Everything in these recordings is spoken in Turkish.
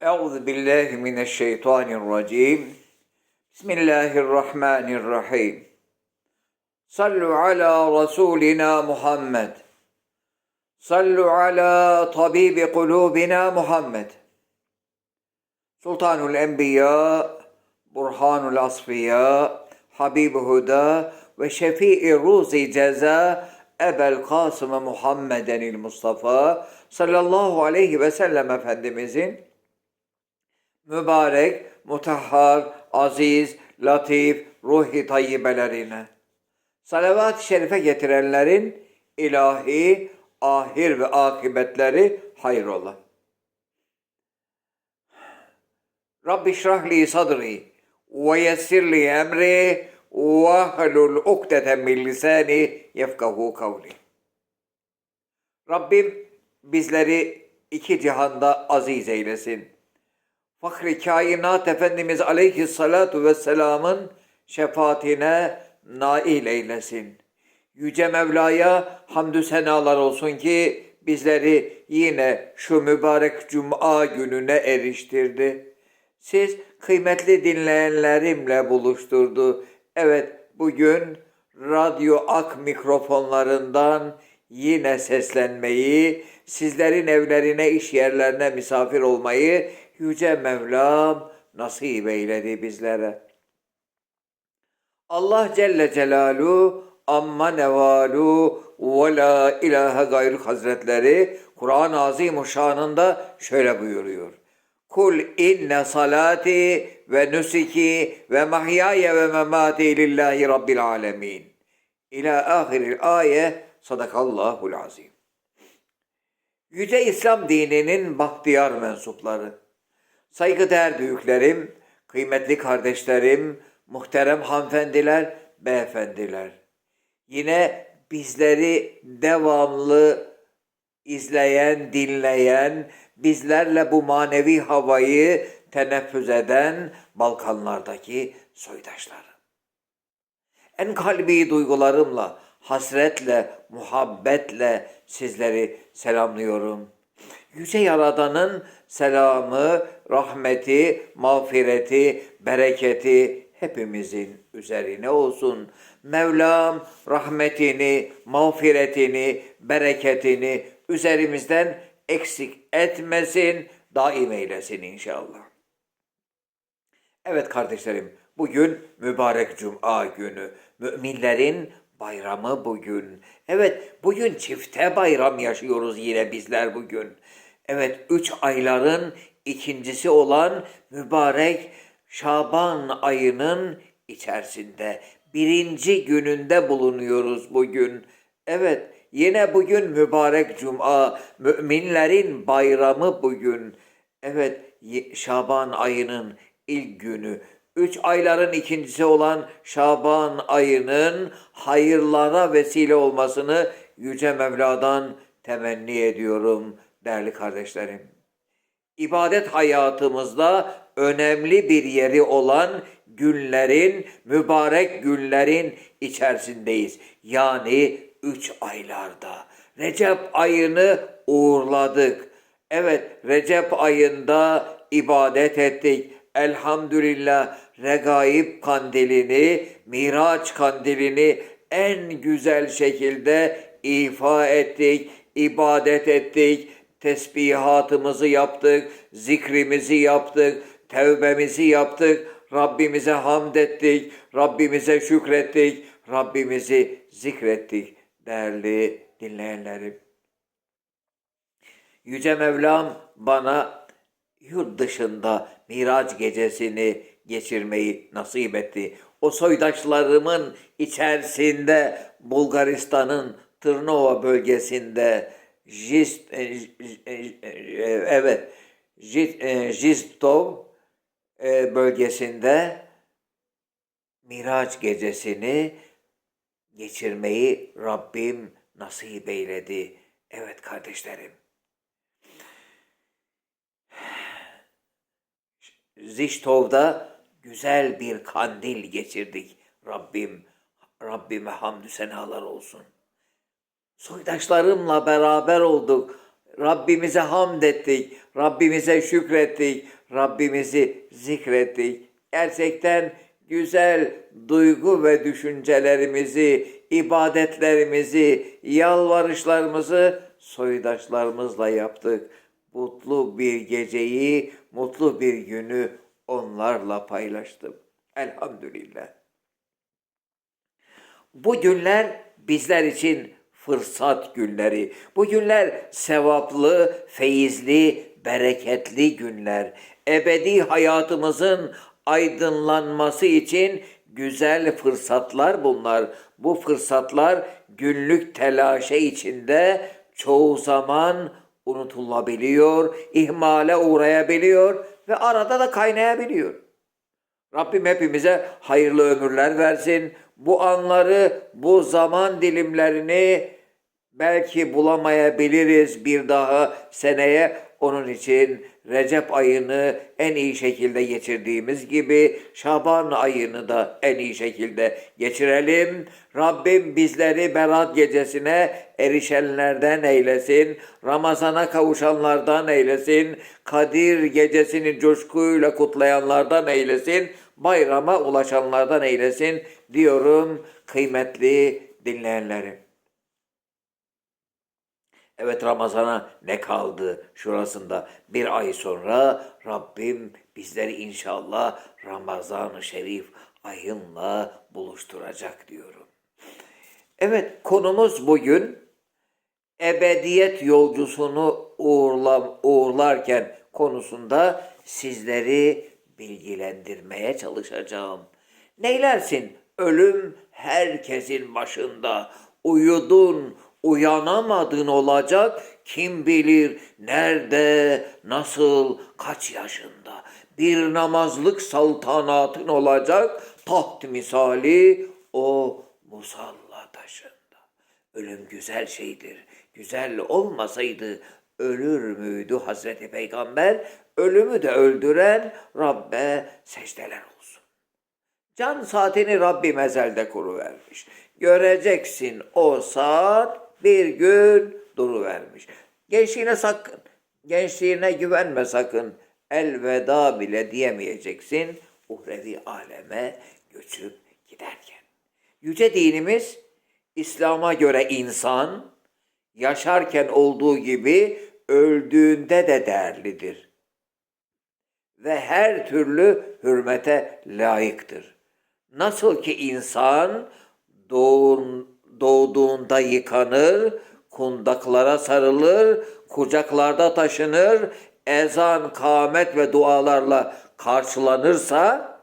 Euzu billahi mineşşeytanirracim. Bismillahirrahmanirrahim. Sallu ala Resulina Muhammed. Sallu ala tabibi kulubina Muhammed. Sultanul Enbiya, Burhanul Asfiya, Habib-i Huda ve Şefii Ruzi Ceza Ebel Kasım Muhammedenil Mustafa sallallahu aleyhi ve sellem Efendimizin mübarek, mutahhar, aziz, latif, ruhi tayyibelerine, salavat-ı şerife getirenlerin ilahi, ahir ve akıbetleri hayrola. Rabbi şrahli sadri ve yessirli emri ve hlul ukdeten min lisani yefkahu kavli. Rabbim bizleri iki cihanda aziz eylesin. Fahri kainat Efendimiz aleyhissalatu vesselamın şefaatine nail eylesin. Yüce Mevla'ya hamdü senalar olsun ki bizleri yine şu mübarek cuma gününe eriştirdi. Siz kıymetli dinleyenlerimle buluşturdu. Evet bugün Radyo Ak mikrofonlarından yine seslenmeyi, sizlerin evlerine, iş yerlerine misafir olmayı Yüce Mevlam nasip eyledi bizlere. Allah Celle Celaluhu amma nevalu ve la ilahe gayrı hazretleri Kur'an-ı Azimuşşan'ında şöyle buyuruyor. Kul inne salati ve nusuki ve mahyaya ve memati lillahi rabbil alemin. İlâ ahiril ayet sadakallahul azim. Yüce İslam dininin bahtiyar mensupları, saygıdeğer büyüklerim, kıymetli kardeşlerim, muhterem hanımefendiler, beyefendiler. Yine bizleri devamlı izleyen, dinleyen, bizlerle bu manevi havayı teneffüs eden Balkanlardaki soydaşlarım. En kalbi duygularımla, hasretle, muhabbetle sizleri selamlıyorum. Yüce Yaradan'ın selamı, rahmeti, mağfireti, bereketi hepimizin üzerine olsun. Mevlam rahmetini, mağfiretini, bereketini üzerimizden eksik etmesin, daim eylesin inşallah. Evet kardeşlerim, bugün mübarek cuma günü. Müminlerin bayramı bugün. Evet, bugün çifte bayram yaşıyoruz yine bizler bugün. Evet, üç ayların ikincisi olan mübarek Şaban ayının içerisinde birinci gününde bulunuyoruz bugün. Evet, yine bugün mübarek cuma, müminlerin bayramı bugün. Evet, Şaban ayının ilk günü, üç ayların ikincisi olan Şaban ayının hayırlara vesile olmasını Yüce Mevla'dan temenni ediyorum değerli kardeşlerim. İbadet hayatımızda önemli bir yeri olan günlerin, mübarek günlerin içerisindeyiz. Yani üç aylarda. Recep ayını uğurladık. Evet, Recep ayında ibadet ettik. Elhamdülillah regaib kandilini, miraç kandilini en güzel şekilde ifa ettik, ibadet ettik, tesbihatımızı yaptık, zikrimizi yaptık, tevbemizi yaptık, Rabbimize hamd ettik, Rabbimize şükrettik, Rabbimizi zikrettik değerli dinleyenlerim. Yüce Mevlam bana yurt dışında Miraç gecesini geçirmeyi nasip etti. O soydaşlarımın içerisinde Bulgaristan'ın Tırnova bölgesinde Jist, e, e, e, evet Jist, e, Jistov e, bölgesinde Miraç gecesini geçirmeyi Rabbim nasip eyledi. Evet kardeşlerim. Ziştov'da güzel bir kandil geçirdik. Rabbim, Rabbime hamdü senalar olsun. Soydaşlarımla beraber olduk. Rabbimize hamd ettik. Rabbimize şükrettik, Rabbimizi zikrettik. Gerçekten güzel duygu ve düşüncelerimizi, ibadetlerimizi, yalvarışlarımızı soydaşlarımızla yaptık. Mutlu bir geceyi, mutlu bir günü onlarla paylaştım. Elhamdülillah. Bu günler bizler için fırsat günleri. Bu günler sevaplı, feyizli, bereketli günler. Ebedi hayatımızın aydınlanması için güzel fırsatlar bunlar. Bu fırsatlar günlük telaşe içinde çoğu zaman unutulabiliyor, ihmale uğrayabiliyor ve arada da kaynayabiliyor. Rabbim hepimize hayırlı ömürler versin. Bu anları, bu zaman dilimlerini belki bulamayabiliriz bir daha seneye. Onun için Recep ayını en iyi şekilde geçirdiğimiz gibi Şaban ayını da en iyi şekilde geçirelim. Rabbim bizleri Berat gecesine erişenlerden eylesin. Ramazana kavuşanlardan eylesin. Kadir gecesini coşkuyla kutlayanlardan eylesin. Bayrama ulaşanlardan eylesin diyorum kıymetli dinleyenlerim. Evet Ramazan'a ne kaldı şurasında? Bir ay sonra Rabbim bizleri inşallah Ramazan-ı Şerif ayınla buluşturacak diyorum. Evet konumuz bugün ebediyet yolcusunu uğurla, uğurlarken konusunda sizleri bilgilendirmeye çalışacağım. Neylersin? Ölüm herkesin başında. Uyudun, uyanamadın olacak. Kim bilir nerede, nasıl, kaç yaşında. Bir namazlık saltanatın olacak. Taht misali o musalla taşında. Ölüm güzel şeydir. Güzel olmasaydı ölür müydü Hazreti Peygamber? Ölümü de öldüren Rabbe secdeler olsun. Can saatini Rabbim ezelde kuruvermiş. Göreceksin o saat bir gün duruvermiş. Gençliğine sakın, gençliğine güvenme sakın. Elveda bile diyemeyeceksin uhrevi aleme göçüp giderken. Yüce dinimiz İslam'a göre insan yaşarken olduğu gibi öldüğünde de değerlidir ve her türlü hürmete layıktır. Nasıl ki insan doğun, doğduğunda yıkanır, kundaklara sarılır, kucaklarda taşınır, ezan, kâmet ve dualarla karşılanırsa,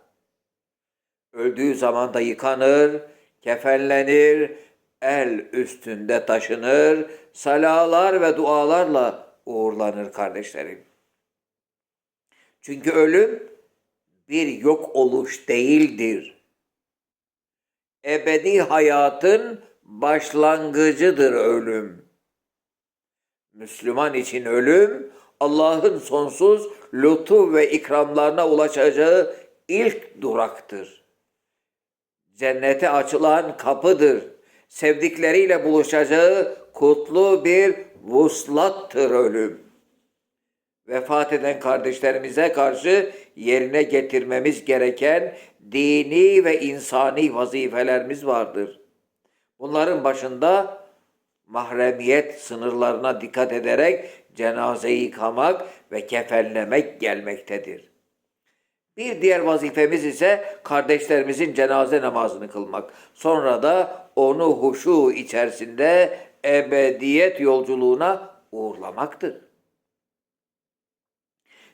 öldüğü zaman da yıkanır, kefenlenir, el üstünde taşınır, salalar ve dualarla uğurlanır kardeşlerim. Çünkü ölüm bir yok oluş değildir. Ebedi hayatın başlangıcıdır ölüm. Müslüman için ölüm Allah'ın sonsuz lütuf ve ikramlarına ulaşacağı ilk duraktır. Cennete açılan kapıdır. Sevdikleriyle buluşacağı kutlu bir vuslattır ölüm vefat eden kardeşlerimize karşı yerine getirmemiz gereken dini ve insani vazifelerimiz vardır. Bunların başında mahremiyet sınırlarına dikkat ederek cenazeyi yıkamak ve kefenlemek gelmektedir. Bir diğer vazifemiz ise kardeşlerimizin cenaze namazını kılmak. Sonra da onu huşu içerisinde ebediyet yolculuğuna uğurlamaktır.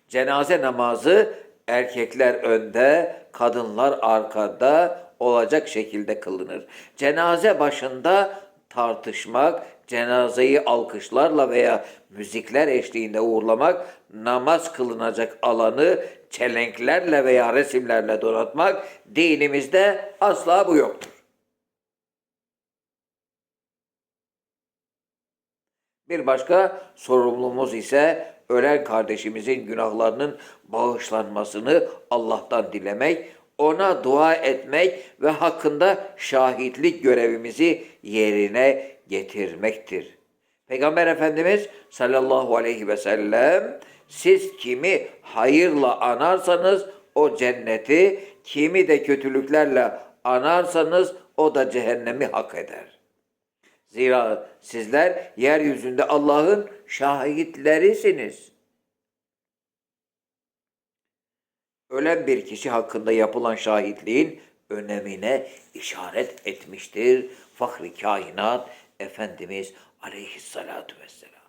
Cenaze namazı erkekler önde, kadınlar arkada olacak şekilde kılınır. Cenaze başında tartışmak, cenazeyi alkışlarla veya müzikler eşliğinde uğurlamak, namaz kılınacak alanı çelenklerle veya resimlerle donatmak dinimizde asla bu yoktur. Bir başka sorumluluğumuz ise ölen kardeşimizin günahlarının bağışlanmasını Allah'tan dilemek, ona dua etmek ve hakkında şahitlik görevimizi yerine getirmektir. Peygamber Efendimiz sallallahu aleyhi ve sellem Siz kimi hayırla anarsanız o cenneti, kimi de kötülüklerle anarsanız o da cehennemi hak eder. Zira sizler yeryüzünde Allah'ın şahitlerisiniz. Ölen bir kişi hakkında yapılan şahitliğin önemine işaret etmiştir. Fahri kainat Efendimiz aleyhissalatu vesselam.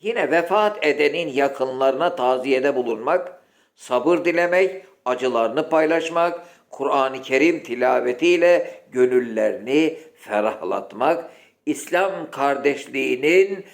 Yine vefat edenin yakınlarına taziyede bulunmak, sabır dilemek, acılarını paylaşmak, Kur'an-ı Kerim tilavetiyle gönüllerini ferahlatmak, İslam kardeşliğinin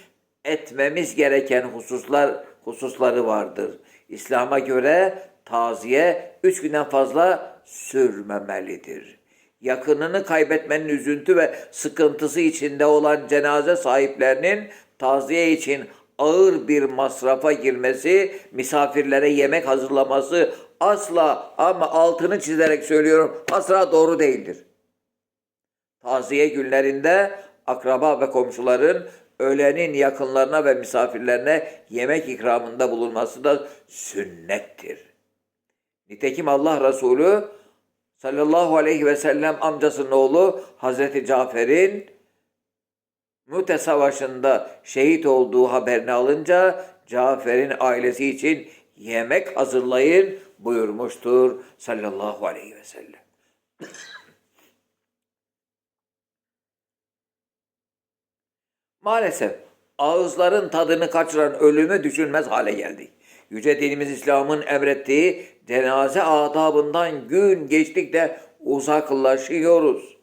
etmemiz gereken hususlar hususları vardır. İslam'a göre taziye üç günden fazla sürmemelidir. Yakınını kaybetmenin üzüntü ve sıkıntısı içinde olan cenaze sahiplerinin taziye için ağır bir masrafa girmesi, misafirlere yemek hazırlaması asla ama altını çizerek söylüyorum asla doğru değildir. Taziye günlerinde akraba ve komşuların ölenin yakınlarına ve misafirlerine yemek ikramında bulunması da sünnettir. Nitekim Allah Resulü sallallahu aleyhi ve sellem amcasının oğlu Hazreti Cafer'in Mute Savaşı'nda şehit olduğu haberini alınca Cafer'in ailesi için yemek hazırlayın buyurmuştur sallallahu aleyhi ve sellem. Maalesef ağızların tadını kaçıran ölümü düşünmez hale geldik. Yüce dinimiz İslam'ın emrettiği cenaze adabından gün geçtikçe uzaklaşıyoruz.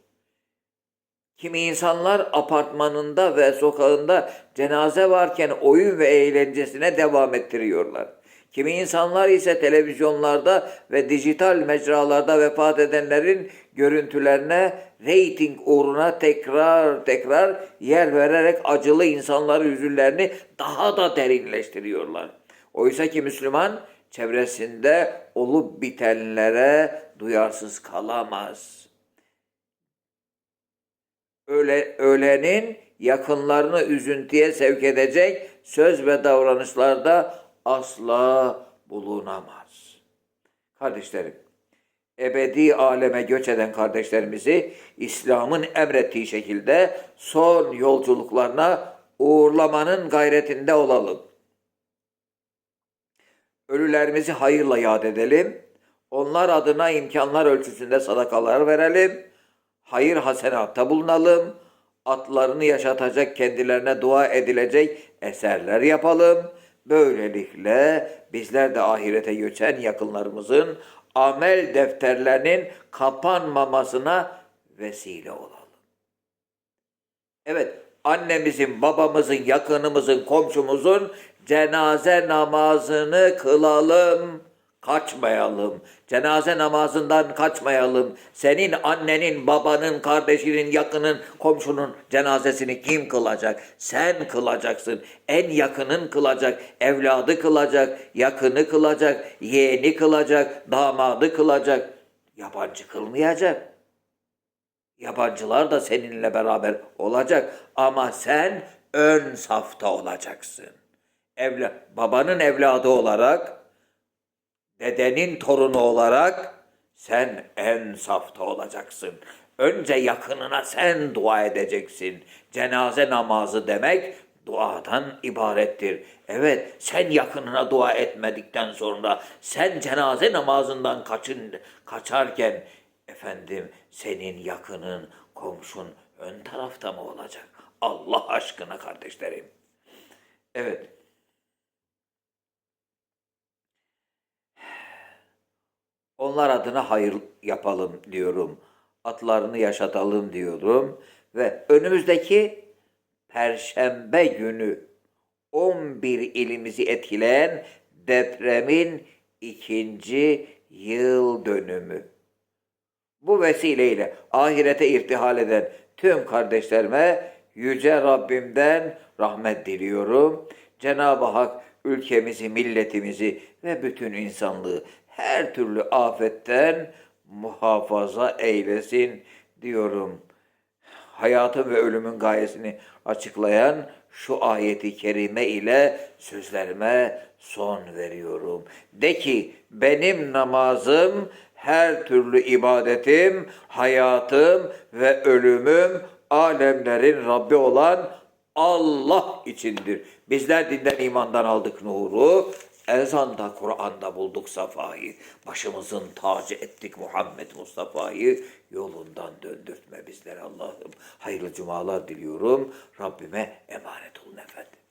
Kimi insanlar apartmanında ve sokağında cenaze varken oyun ve eğlencesine devam ettiriyorlar. Kimi insanlar ise televizyonlarda ve dijital mecralarda vefat edenlerin görüntülerine reyting uğruna tekrar tekrar yer vererek acılı insanların üzüllerini daha da derinleştiriyorlar. Oysa ki Müslüman çevresinde olup bitenlere duyarsız kalamaz. Öle, ölenin yakınlarını üzüntüye sevk edecek söz ve davranışlarda asla bulunamaz. Kardeşlerim, ebedi aleme göç eden kardeşlerimizi İslam'ın emrettiği şekilde son yolculuklarına uğurlamanın gayretinde olalım. Ölülerimizi hayırla yad edelim. Onlar adına imkanlar ölçüsünde sadakalar verelim. Hayır hasenatta bulunalım. Atlarını yaşatacak kendilerine dua edilecek eserler yapalım. Böylelikle bizler de ahirete göçen yakınlarımızın amel defterlerinin kapanmamasına vesile olalım. Evet, annemizin, babamızın, yakınımızın, komşumuzun cenaze namazını kılalım, kaçmayalım. Cenaze namazından kaçmayalım. Senin annenin, babanın, kardeşinin, yakının, komşunun cenazesini kim kılacak? Sen kılacaksın. En yakının kılacak, evladı kılacak, yakını kılacak, yeğeni kılacak, damadı kılacak. Yabancı kılmayacak. Yabancılar da seninle beraber olacak ama sen ön safta olacaksın. Evla, babanın evladı olarak, dedenin torunu olarak sen en safta olacaksın. Önce yakınına sen dua edeceksin. Cenaze namazı demek duadan ibarettir. Evet, sen yakınına dua etmedikten sonra sen cenaze namazından kaçın kaçarken efendim senin yakının, komşun ön tarafta mı olacak? Allah aşkına kardeşlerim. Evet. Onlar adına hayır yapalım diyorum. Atlarını yaşatalım diyorum. Ve önümüzdeki Perşembe günü 11 ilimizi etkileyen depremin ikinci yıl dönümü. Bu vesileyle ahirete irtihal eden tüm kardeşlerime Yüce Rabbimden rahmet diliyorum. Cenab-ı Hak ülkemizi, milletimizi ve bütün insanlığı her türlü afetten muhafaza eylesin diyorum. Hayatın ve ölümün gayesini açıklayan şu ayeti kerime ile sözlerime son veriyorum. De ki benim namazım, her türlü ibadetim, hayatım ve ölümüm alemlerin Rabbi olan Allah içindir. Bizler dinden imandan aldık nuru, ezanda Kur'an'da bulduk safayı. Başımızın tacı ettik Muhammed Mustafa'yı. Yolundan döndürtme bizleri Allah'ım. Hayırlı cumalar diliyorum. Rabbime emanet olun efendim.